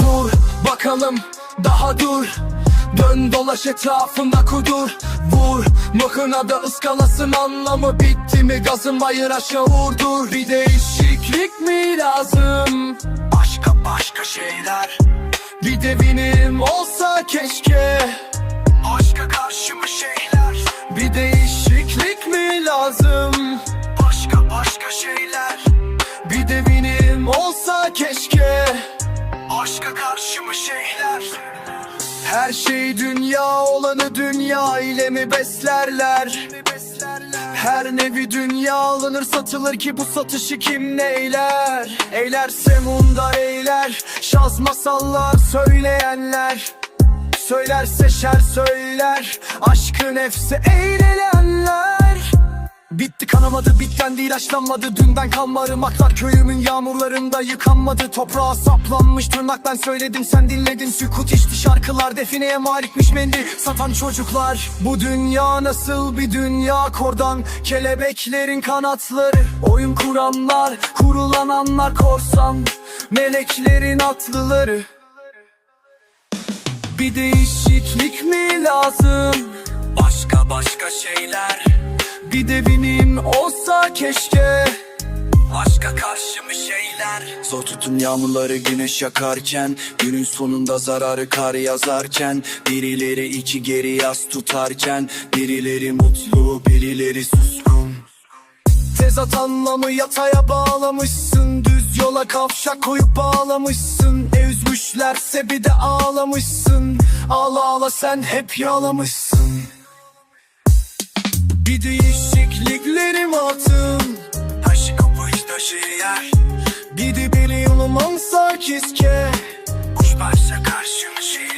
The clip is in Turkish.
Vur bakalım daha dur. Dön dolaş etrafında kudur. Vur mıhına da ıskalasın anlamı bitti mi? Gazın bayır aşağı vurdur Bir değişiklik mi lazım? Başka başka şeyler. Bir devinim olsa keşke. Aşka karşı mı şeyler. Bir değişiklik mi lazım? Başka başka şeyler olsa keşke. Aşka karşı mı şeyler? Her şey dünya olanı dünya ile mi beslerler? Her nevi dünya alınır satılır ki bu satışı kim neyler? Eylerse munda eyler Şaz masallar söyleyenler. Söylerse şer söyler Aşkı nefse eğlenenler. Bitti kanamadı bitten değil yaşlanmadı Dünden kalma ırmaklar köyümün yağmurlarında yıkanmadı. Toprağa saplanmış tırnak ben söyledim sen dinledin. Sükut içti şarkılar defineye malikmiş mendil. Satan çocuklar Bu dünya nasıl bir dünya? Kordan Kelebeklerin kanatları. Oyun kuranlar kurulananlar korsan. Meleklerin atlıları. Bir değişiklik mi lazım? Başka başka şeyler Bir devinim olsa keşke. Başka karşı mı şeyler? Zor tutun yağmurları güneş yakarken Günün sonunda zararı kar yazarken Birileri iki geri yaz tutarken Birileri mutlu birileri suskun Tezat anlamı yataya bağlamışsın Düz yola kavşak koyup bağlamışsın. Ne üzmüşlerse bir de ağlamışsın. Ağla ağla sen hep yağlamışsın bir değişikliklerim altın. Taşı şey kapış taşı şey yer. Bir de beni yolum ansar keske Kuş başla karşıma şehir